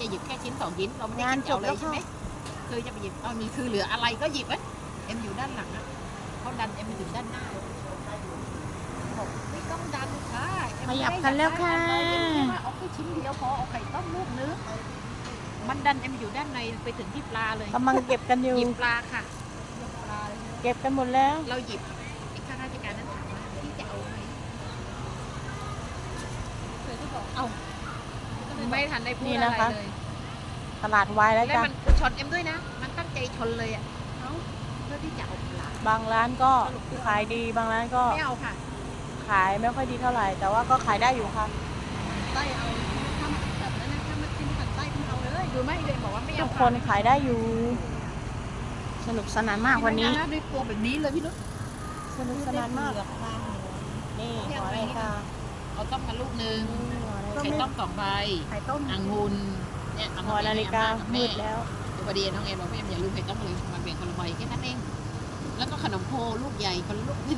จะหยิบแค่ชิ้นสองชิ้นเราไม่ได้งานคิดจะเอาจบเลแล้วยใช่ไหมคือจะไปหยิบเอามีคือเหลืออะไรก็หยิบไว้เอ็มอยู่ด้านหลังอะเขาดันเอ็มไปถึงด้านหน้าบอกไม่ต้องดันค่ะเอ็มขยับกันแล้วค่ะไม่ได้อยากได้อะไรเอ็มแค่ว่าเอาแค่ชิ้นเดียวพอเอาไข่ต้มลูกนึงมันดันเอ็มอยู่ด้านในไปถึงที่ปลาเลยกำลังเก็บกันอยู่หยิบปลาค่ะหยิบปลาเลยเก็บกันหมดแล้ว เราหยิบไอ้ข้าราชการนั้นถามว่าพี่จะเอาไหมเธอก็บอกเอาไม่ทันได้พูดนี่อะไรนะคะเลย ตลาดวายแล้วแล้วจ้ะมันชนเอ็มด้วยนะ มันตั้งใจชนเลยอะเอ้าเพื่อที่จะเอาปลาบางร้านก็ขายดีบางร้านก็ไม่เอาค่ะขายไม่ค่อยดีเท่าไหร่ แต่ว่าก็ขายได้อยู่ค่ะ ใต้เอาถ้าแบบนั้นนะถ้ามันกินผัดใต้คุณเอาเลยดูไม่เลยบอกว่าไม่ทุเอากคนขายได้อยู่ สนุกสนานมากวันนี้ ด้วยตัวแบบนี้เลยพี่นุชสนุกสนานมาก นี่หัวอะไรค่ะเอาต้มมาลูกหนึ่งหัวไข่ต้มสองใบ ไข่ต้มองุ่น เนี่ยเอมหัวนาฬิกาให้มืแม่ดแล้วพอดีน้องเอ็มบอกว่าเอ็มอย่าลืมไข่ต้มเลยมาแบ่งคนละใบแค่นั้นเองแล้วก็ขนมโคลูกใหญ่คนละลูกไม่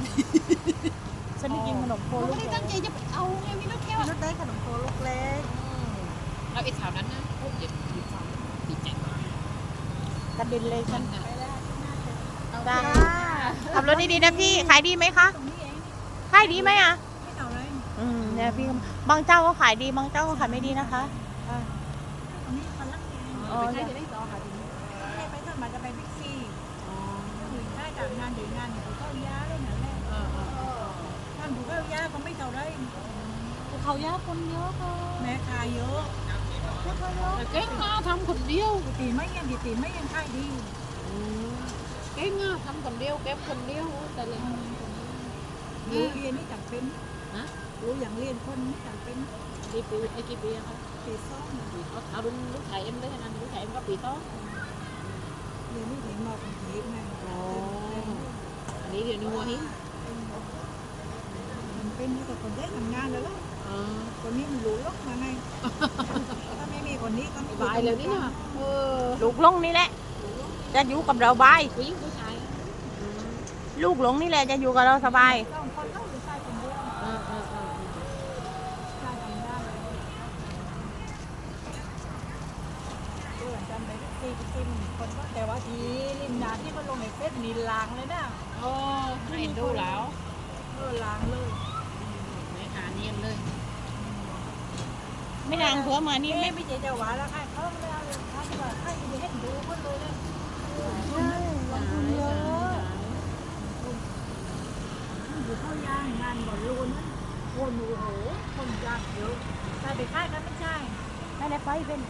ฉันได้กินขนมโคเราลูไม่กได้ใหญ่ตั้งใจจะไปเอาไงพี่นุชแค่พี่ว่านุชได้ขนมโคลูกเล็กแล้วไอ้ข่าวนั้นนะพูดเด็ดดีฟังดีใจมากกระเด็นเลยฉันนะจ้าขับรถดีๆนะพี่ขายดีไหมคะตรงนี้เองขายดีไหมอะไม่เอาเลยอืมเนี่ยพี่บางเจ้าก็ขายดีบางเจ้าก็ขายไม่ดีนะคะอ่าตรง นี้คนละเองอ๋อไปใครจะได้ต่อค่ะทีนี้ให้ไปทำมาจะไปบิ๊กซีอ๋อถึงได้จากงานถึงงานอยู่เข้ายาเลยนะแม่เออเออเออท่านผู้เข้ายาก็ไม่เท่าไรเขายากคนเยอะค่ะแม่ขายเยอะแม่ขายเยอะแต่เก่งมากทำคนเดียวกี่ตีไม่ยังกี่ตีไม่ยังขายดีเก่งมากทำคนเดียวเก็บคนเดียวแต่เลยรู้เรียนนี่จำเป็นฮะรู้อย่างเรียนคนนี่จำเป็นกี่ปีไอ้กี่ปีอะคะ ปีสองปีเอาเอารุ่นลูกชายเอ็มเลยนะลูกชายเอ็มก็ปีสองเรียนนี่ถึงมอกรุงเทพไงอันนี้เดี๋ยวนี้หัวหินมันเป็นนี่ก็คนได้ทำงานแล้วล่ะอ๋อคนนี้มันรู้ลกมาไงถ้าไม่มีคนนี้ก็ไม่บายเลยนี่นะเออลูกหลงนี่แหละ จะอยู่กับเราบายผู้หญิงผู้ชาย ลูกหลงนี่แหละจะอยู่กับเราสบายสองคนต้องอยู่ใต้คนเดียว เออเออเออ ใต้ทำได้เลยเพื่อนจำไป ซีไปกินคนก็แต่ว่าทีลินดาที่มันลงในเฟซนี่ล้างเลยนะโอ้ให้ดูแล้วเออล้างเลยไม่หาเนียนเลย ไม่นางผัวมานี่นี่ไม่ไม่ไม่ใช่จะหวานแล้วค่ะเขาไม่เอาเลยเขาจะแบบให้ดูให้ดูคนเลยนะใช่ลงทุนเยอะอยู่เข้ายางงานบอลลูนนะคนโอ้โหคนยากเยอะแต่ไปค่ายกันไม่ใช่ไม่ได้ไปเป็น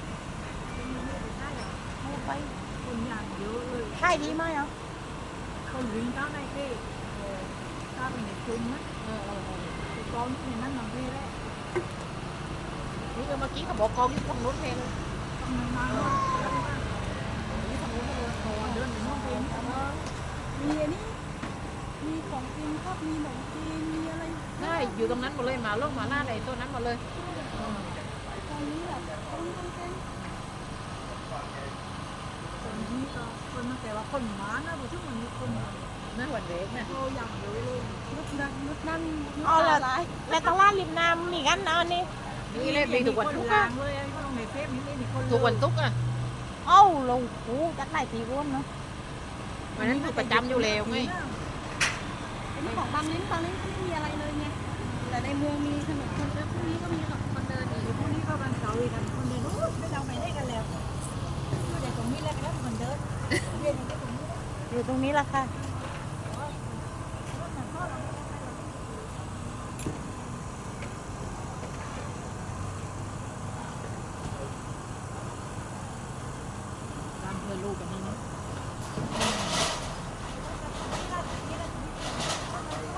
เลยขายดีไหมอะคนวิ่งเข้าในที่เข้าไปในซุ้มนะเออเออเออไปกองที่นั่นบางทีแล้วนี่ก็เมื่อกี้เขาบอกกองที่ตรงนู้นเพลงทำงานมาเนาะนี่ทำงานมาเลยโอ้เดินไปมองเพลงทำงานมีอันนี้มีของกินครับมีขนมจีนมีอะไรได้อยู่ตรงนั้นหมดเลยหมาล่งหมาล่าอะไรตัวนั้นหมดเลยตรงนี้แบบคนคนเป็น คนนี้ก็คนตั้งแต่ว่าคนหมานะบอกชื่อมันมีคนหน้าวันเด็กนะโตอย่างเดียอะเลยนุดนั่นนุดนั่นอ๋อแล้วแล้วตลาดริมน้ำมีกันนะอันนี่นี่เลยมีทุกวันทุกลาอะงเลยไอ้คนในเฟซนี่มีคนทุกวันทุกอะเอ้าลงหูจัดหลายตีร่วมเนาะวันนั้นคือประจำอยู่แล้วไงอันนี้ของบางลิ้นบางลิ้นก็ไม่มีอะไรเลยไงแต่ในเมืองมีถนนคนเดินพวกนี้ก็มีคนเดินอยู่พวกนี้ก็บางเสาอีกกันคนเดินโอ้ยไม่เอาไปได้กันแล้วไม่ได้ตรงนี้แล้วกันคนเดินเรียน อย่างนี้ตรงนี้อยู่ตรงนี้แหละค่ะ